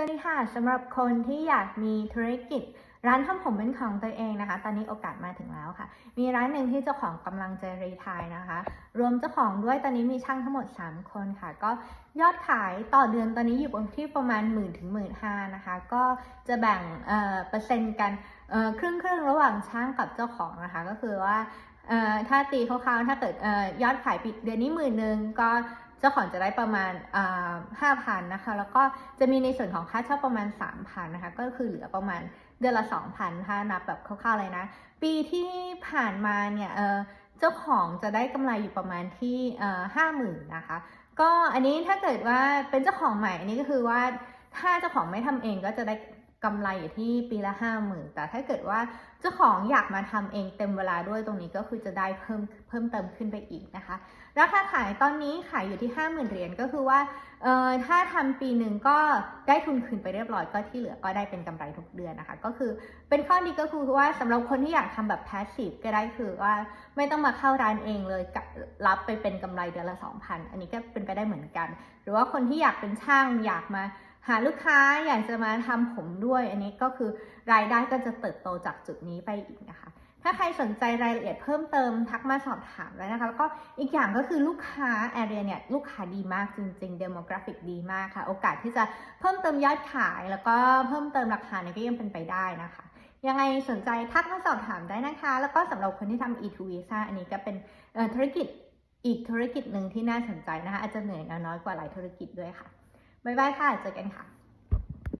วัสดีค่ะสำหรับคนที่อยากมีธุรกิจ ร้านทำผมเป็นของตัวเองนะคะ ตอนนี้โอกาสมาถึงแล้วค่ะ มีร้านหนึ่งที่เจ้าของกำลังจะรีทายนะคะ รวมเจ้าของด้วยตอนนี้มีช่างทั้งหมด 3 คนค่ะ ก็ยอดขายต่อเดือนตอนนี้อยู่ที่ประมาณ1 0 0 0 0ถึงหมื่นห้านะคะ ก็จะแบ่งเอ่อเปอร์เซ็นต์กันเอ่อครึ่งครึ่งระหว่างช่างกับเจ้าของนะคะ ก็คือว่าเอ่อถ้าตีคร่าวๆถ้าเกิดเอ่อยอดขายปิดเดือนนี้หมื่นหนึ่งก็ เจ้าของจะได้ประมาณห้าพันนะคะ แล้วก็จะมีในส่วนของค่าเช่าประมาณ 3,000นะคะ ก็คือเหลือประมาณเดือนละ 2,000 ถ้านับแบบคร่าวๆเลยนะ ปีที่ผ่านมาเนี่ยเออเจ้าของจะได้กำไรอยู่ประมาณที่ห้าหมื่นนะคะ ก็อันนี้ถ้าเกิดว่าเป็นเจ้าของใหม่อันนี้ก็คือว่าถ้าเจ้าของไม่ทำเองก็จะได้ กำไรอยู่ที่ปีละห้าหมื่นแต่ถ้าเกิดว่าเจ้าของอยากมาทำเองเต็มเวลาด้วยตรงนี้ก็คือจะได้เพิ่มเพิ่มเติมขึ้นไปอีกนะคะ ราคาขายตอนนี้ขายอยู่ที่ห้าหมื่นเหรียญก็คือว่าเอ่อถ้าทำปีหนึ่งก็ได้ทุนคืนไปเรียบร้อยก็ที่เหลือก็ได้เป็นกำไรทุกเดือนนะคะ ก็คือเป็นข้อดีก็คือว่าสำหรับคนที่อยากทำแบบแพสซีฟก็ได้คือว่าไม่ต้องมาเข้าร้านเองเลยรับไปเป็นกำไรเดือนละ2,000อันนี้ก็เป็นไปได้เหมือนกัน หรือว่าคนที่อยากเป็นช่างอยากมา หาลูกค้าอยากจะมาทำผมด้วย อันนี้ก็คือรายได้ก็จะเติบโตจากจุดนี้ไปอีกนะคะ ถ้าใครสนใจรายละเอียดเพิ่มเติมทักมาสอบถามได้นะคะ แล้วก็อีกอย่างก็คือลูกค้าแอเรียเนี่ยลูกค้าดีมากจริงๆเดโมกราฟิกดีมากค่ะ โอกาสที่จะเพิ่มเติมยอดขาย แล้วก็เพิ่มเติมราคาเนี่ยก็ยังเป็นไปได้นะคะยังไงสนใจทักมาสอบถามได้นะคะ แล้วก็สำหรับคนที่ทำ e2 visa อันนี้ก็เป็นธุรกิจอีกธุรกิจหนึ่งที่น่าสนใจนะคะ อาจจะเหนื่อยน้อยกว่าหลายธุรกิจด้วยค่ะ บ๊ายบายค่ะ เจอกันค่ะ